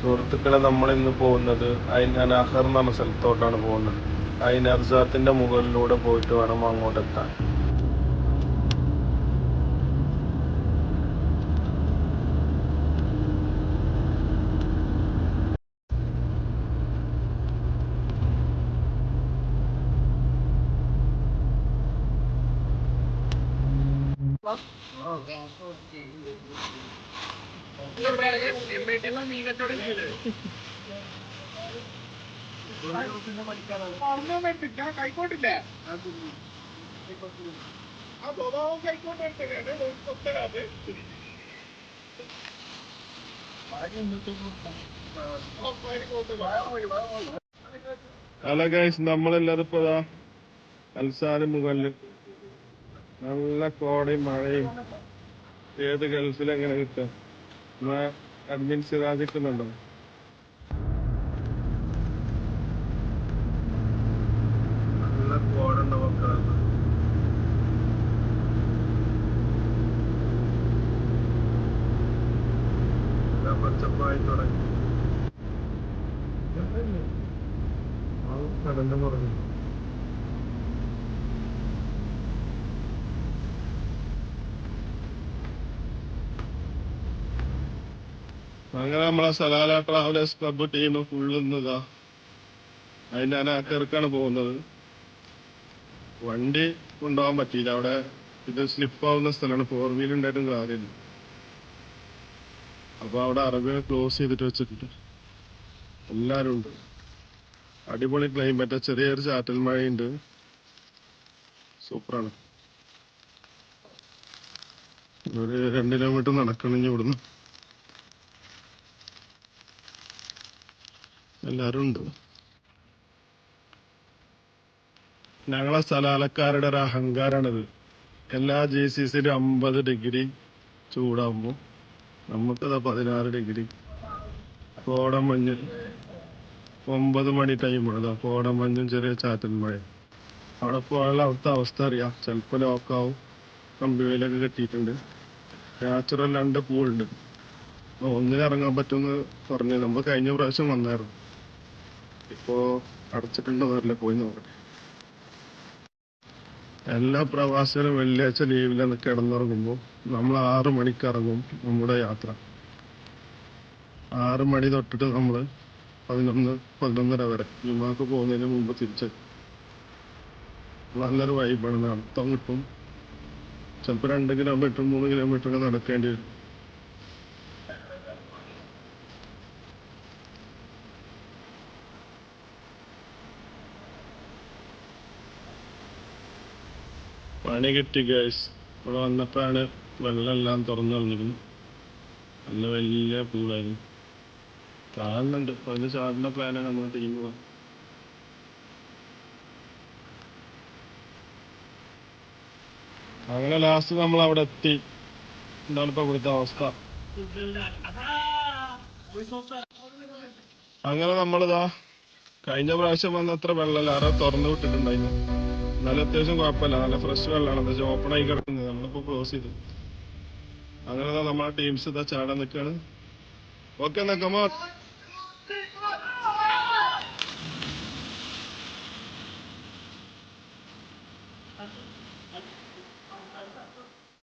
സുഹൃത്തുക്കളെ നമ്മൾ ഇന്ന് പോകുന്നത് അയിൻ അനാഹർ എന്ന് പറഞ്ഞ സ്ഥലത്തോട്ടാണ് പോകുന്നത്. അയിൻ അർസാത്തിന്റെ മുകളിലൂടെ പോയിട്ട് വേണം അങ്ങോട്ട് എത്താൻ കൈക്കോട്ടില്ലേ ആ ഹലോ ഗൈസ് നമ്മളെല്ലാരും ഇപ്പൊ മുകളിൽ മുകളിൽ നല്ല കോടയും മഴയും. ഏത് ഗൾഫിൽ എങ്ങനെ കിട്ടും അഡ്മിൻ കോട ഉണ്ടാവും പച്ചപ്പായി തുടങ്ങി. കടന്നു പറഞ്ഞു അങ്ങനെ നമ്മളെ സലാല ട്രാവലേഴ്സ് ക്ലബ് ടീം ഫുള്ളുന്നതാ അതിന്റെ അനാക്കർക്കാണ് പോകുന്നത്. വണ്ടി കൊണ്ടുപോകാൻ പറ്റിയില്ല. അവിടെ ഇത് സ്ലിപ്പ് ആവുന്ന സ്ഥലമാണ്. ഫോർ വീലർ ഉണ്ടായിട്ടും കാര്യമില്ല. അപ്പൊ അവിടെ അറബികൾ ക്ലോസ് ചെയ്തിട്ട് വെച്ചിട്ടുണ്ട്. എല്ലാരും ഉണ്ട്. അടിപൊളി ക്ലൈമറ്റ് ചെറിയൊരു ചാറ്റൽ മഴയുണ്ട്. സൂപ്പറാണ്. ഒരു രണ്ട് കിലോമീറ്റർ നടക്കണം ഇനി ഇവിടുന്ന്. എല്ലാരും ഉണ്ട്. ഞങ്ങളെ സ്ഥലാലക്കാരുടെ ഒരു അഹങ്കാരാണിത്. എല്ലാ ജെ സി സിയിലും അമ്പത് ഡിഗ്രി ചൂടാകുമ്പോൾ നമുക്കത് പതിനാറ് ഡിഗ്രി. കോടം മഞ്ഞ് ഒമ്പത് മണി ടൈമാണ് അതാ കോടം മഞ്ഞും ചെറിയ ചാറ്റൻ മഴയും. അവിടെ പോയുള്ള അവിടുത്തെ അവസ്ഥ അറിയാം. ചിലപ്പോൾ ലോക്കാവും കമ്പിവേലൊക്കെ കെട്ടിയിട്ടുണ്ട്. നാച്ചുറൽ രണ്ട് പൂളുണ്ട്. ഒന്നിനിറങ്ങാൻ ഒന്നിന് പറ്റുമെന്ന് പറഞ്ഞു. നമ്മൾ കഴിഞ്ഞ പ്രാവശ്യം വന്നായിരുന്നു. ഇപ്പോ അടച്ചിട്ടുണ്ടോ പോയി നോക്കട്ടെ എല്ലാ പ്രവാസികളും വെള്ളിയാഴ്ച ലീവിലെന്ന് കിടന്നിറങ്ങുമ്പോൾ നമ്മൾ ആറ് മണിക്ക് ഇറങ്ങും നമ്മുടെ യാത്ര. ആറ് മണി തൊട്ടിട്ട് നമ്മൾ പതിനൊന്ന് പതിനൊന്നര വരെ ജുമാക്ക് പോകുന്നതിന് മുമ്പ് തിരിച്ച് നല്ലൊരു വൈബാണ് നടത്തം കിട്ടും ചിലപ്പോൾ രണ്ട് കിലോമീറ്റർ മൂന്ന് കിലോമീറ്റർ ഒക്കെ നടക്കേണ്ടി വരും. പണി കിട്ടി ഗൈസ് ഇവിടെ വന്നപ്പോഴാണ് വെള്ളമെല്ലാം തുറന്നു കളഞ്ഞിരുന്നു നല്ല വലിയ പൂളായിരുന്നു. താഴ്ന്നുണ്ട്. അതിന് ചാടുന്ന പ്ലാനാണ് നമ്മുടെ ടീം അങ്ങനെ ലാസ്റ്റ് നമ്മൾ അവിടെ എത്തി. എന്താണ് ഇപ്പൊ ഇവിടുത്തെ അവസ്ഥ? അങ്ങനെ നമ്മളിതാ കഴിഞ്ഞ പ്രാവശ്യം വന്ന അത്ര വെള്ളം ആരോ തുറന്നു വിട്ടിട്ടുണ്ടായിരുന്നു. എന്നാലും അത്യാവശ്യം കുഴപ്പമില്ല. നല്ല ഫ്രഷ് വെള്ളമാണ്. എന്താ ഓപ്പൺ ആയി കിടക്കുന്നത് നമ്മളിപ്പോ ക്ലോസ് ചെയ്തു. അങ്ങനെ നമ്മളെ ടീംസ് ഇതാ ചാടാൻ നിൽക്കാണ് ഓക്കെ എന്നാ